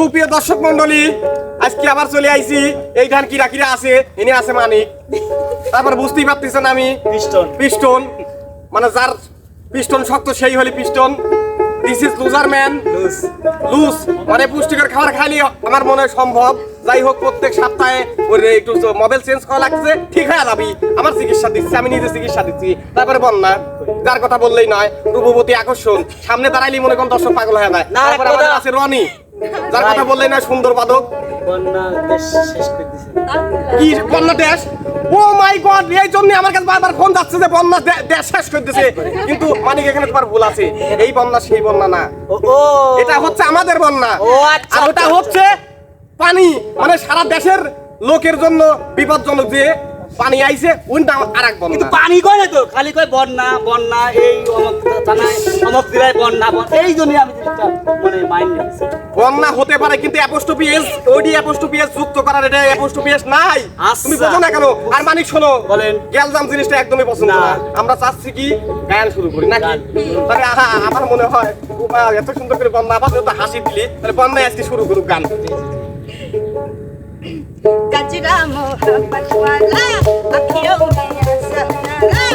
সুপ্রিয় দর্শক মন্ডলী আজকে আবার চলে আইছি। এইখান কিরা কিরা আছে এনে আছে মানিক। তারপর বুঝতেই পারতেছেন আমি পিস্টন। পিস্টন। মানে যার পিস্টন শক্ত সেই হলে piston. This is loser man loose মানে পুষ্টিকর খাবার খাইলে আমার মনে হয় সম্ভব। যাই হোক প্রত্যেক সপ্তাহে ওর একটু মোবাইল চেঞ্জ করা লাগছে। ঠিক হয়ে যাবি। আমার চিকিৎসা দিচ্ছি আমি নিজে চিকিৎসা দিচ্ছি। তারপরে বন্যা। যার কথা বললেই নয় রূপবতী আকর্ষণ। সামনে দাঁড়াইলে মনে কোন দর্শক পাগল হয়ে যায়। না, তারপরে আছে রনি। যার কথা বললেই নয় সুন্দর বাদক। কি বন্যা দেশ? ও মাই গড এই জন্য আমার কাছে বারবার ফোন যাচ্ছে যে বন্যা দেশ শেষ করে দিছে। কিন্তু মানিক এখানে তোমার ভুল আছে। এই বন্যা সেই বন্যা না। ও। এটা হচ্ছে আমাদের বন্যা। ও, আচ্ছা, আর ওটা আচ্ছা, হচ্ছে পানি। মানে সারা দেশের লোকের জন্য বিপজ্জনক যে পানি আইছে ওইটা আর এক কিন্তু পানি কয় না তো? খালি কয় বন্যা বন্যা এই অমক থানায় অমক জেলায় বন্যা বন্যা। এই জন্য আমি জিনিসটা মানে মাইন্ড নিয়েছি। বন্যা হতে পারে কিন্তু apostrophe S OD apostrophe S যুক্ত করার এটা অ্যাপোস্ট্রফি এস নাই। আচ্ছা। তুমি বোঝো না কেন? আর মানিক শোনো বলেন। গ্যালজাম জিনিসটা একদমই পছন্দ না। আমরা চাচ্ছি কি গান শুরু করি নাকি? তাহলে আমার মনে হয় এত সুন্দর করে বন্যা আবার তো হাসি দিলি তাহলে বন্যায় আজকে শুরু করুক গান। 가지라 모함 발랄라. 아키오메야 사나라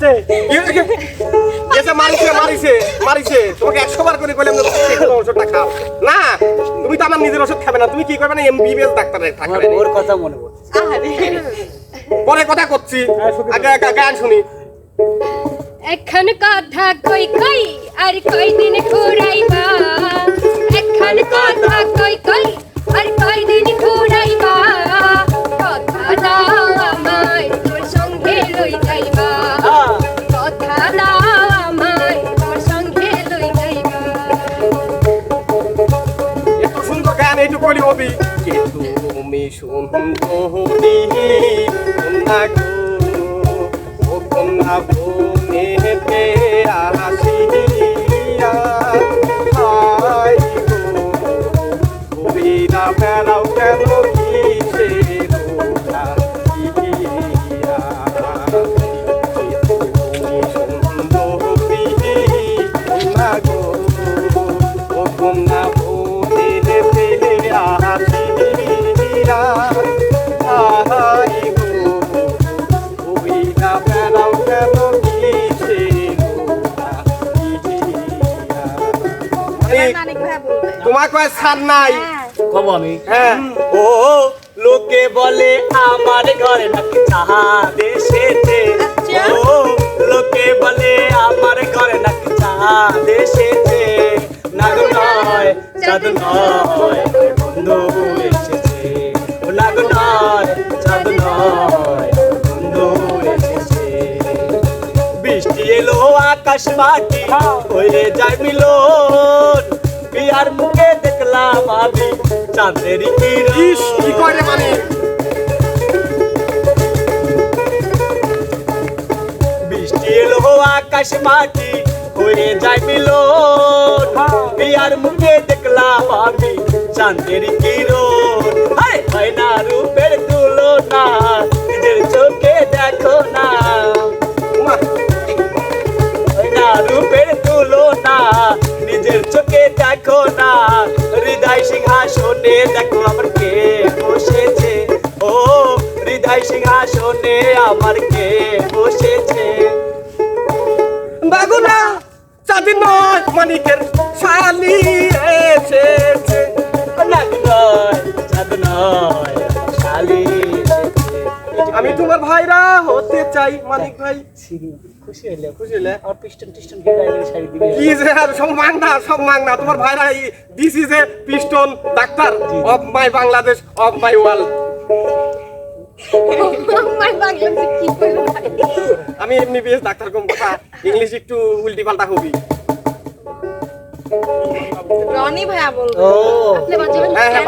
बात এসে মারিছে মারিছে মারিছে। তোমাকে একশো বার করে বললাম ওষুধটা খাও? না তুমি তো আমার নিজের ওষুধ খাবে না। তুমি কি করবে না এমবিবিএস ডাক্তারের থাকবে ওর কথা মনে পরে কথা করছি। হ্যাঁ, আগে গান শুনি। এখন কথা কই কই আর কই দিন ঘুরাইবা? ও কন্যা বনেতে আসিয়া হাই বেড়াও কেন? তুমি সুন্দরী কন্যা তোমার কয় ছাড় নাই? কব আমি। হ্যাঁ। ও লোকে বলে আমার ঘরে নাকি চাহা দেশেতে। আচ্ছা। ও লোকে বলে আমার ঘরে নাকি চাহা দেশেতে। নাগ নয় চাঁদ নয় বন্ধু এসেছে। নাগ নয় চাঁদ নয় বন্ধু এসেছে। বৃষ্টি এলো আকাশ মাটি হয়ে যায় মিলন। বিয়ার মুখে দেখলাম আমি চাঁদের কি করে মানে? বৃষ্টি এলো আকাশ মাটি হয়ে যায় মিলন। বিয়ার মুখে দেখলাম আমি চাঁদের কিরণ। হয় না রূপের সিংহাসনে দেখো আমার কে বসেছে? ও হৃদয় সিংহাসনে আমার কে বসেছে? বাগুনা চাঁদি নয় মানিকের শালি এসেছে নাগ নয় চাঁদ নয় শালি আমি তোমার ভাইরা হতে চাই মানিক ভাই। বাংলাদেশ আমি এমনি বিএস ডাক্তার কম কথা ইংলিশ একটু উল্টি পাল্টা হবি। রনি ভাইয়া বলব। হ্যাঁ হ্যাঁ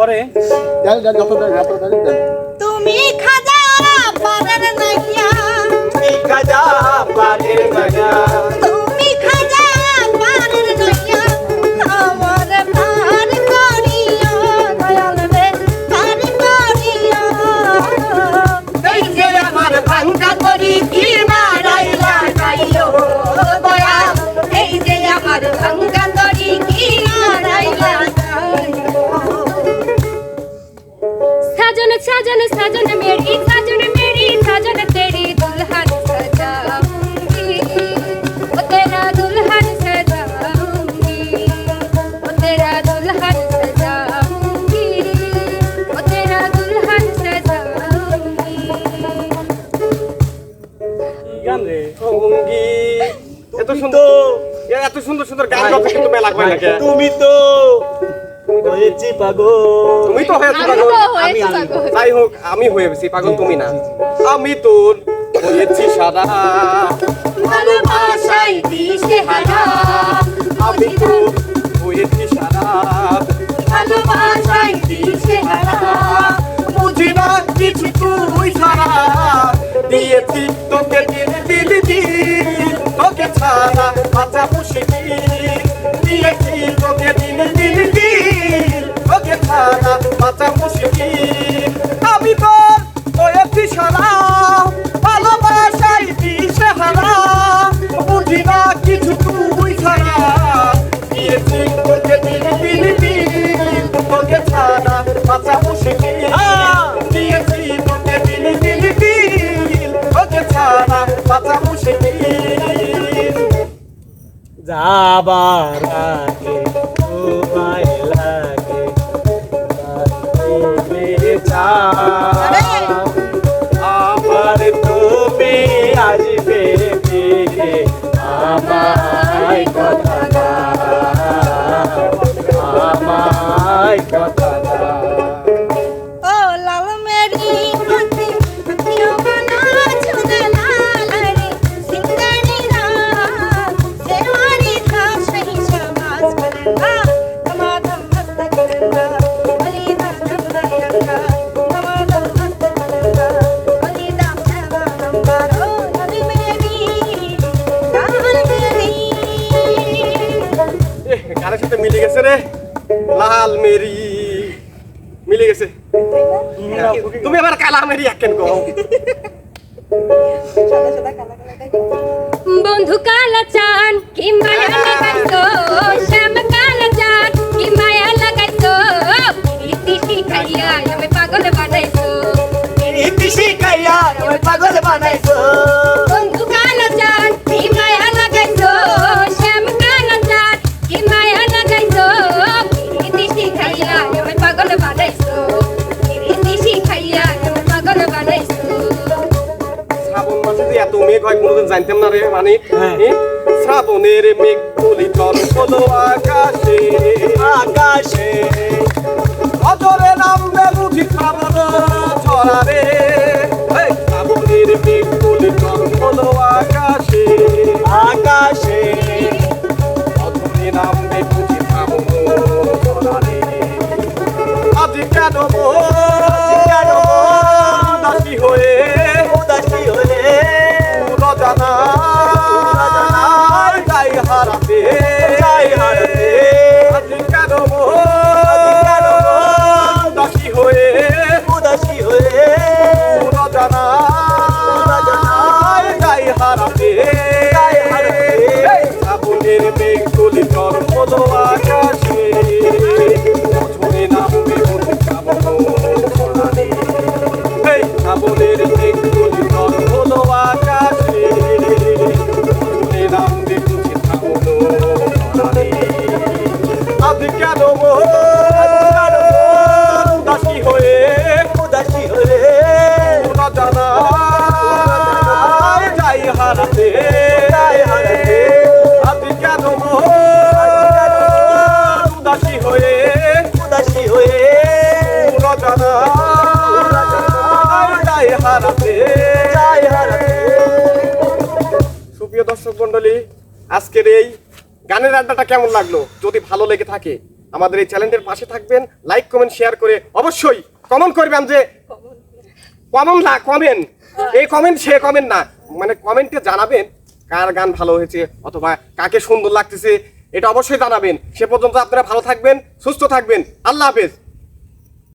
পরে তুমি তো হয়েছি পাগল। তুমি তো হয়েছি পাগল। আমি হোক আমি হয়েছি পাগল তুমি না। আমি হয়েছি ভালোবাসাই দিশে হারা। আমি হয়েছি ভালোবাসাই দিশে হারা। বুঝি না কিছু তুই সারা দিয়েছি তোকে দিলে দিলি তোকে ছাড়া। আচ্ছা, বাঁচা মুশকিল です আবার querías que ভাই কোনোদিন জানতাম না রে মানে। শ্রাবণের মেঘ বলি তর হলো আকাশে আকাশে। অজরে নামবে বুঝি খাব সুপ্রিয় আজকের এই গানের আড্ডাটা কেমন লাগল? যদি ভালো লেগে থাকে, আমাদের এই চ্যানেলের পাশে থাকবেন, লাইক, কমেন্ট, শেয়ার করে অবশ্যই কমেন্ট করবেন যে কমেন্ট না কমেন্ট এই কমেন্ট সে কমেন্ট না। মানে কমেন্টে জানাবেন কার গান ভালো হয়েছে অথবা কাকে সুন্দর লাগতেছে, এটা অবশ্যই জানাবেন। সে পর্যন্ত আপনারা ভালো থাকবেন, সুস্থ থাকবেন। আল্লাহ হাফেজ।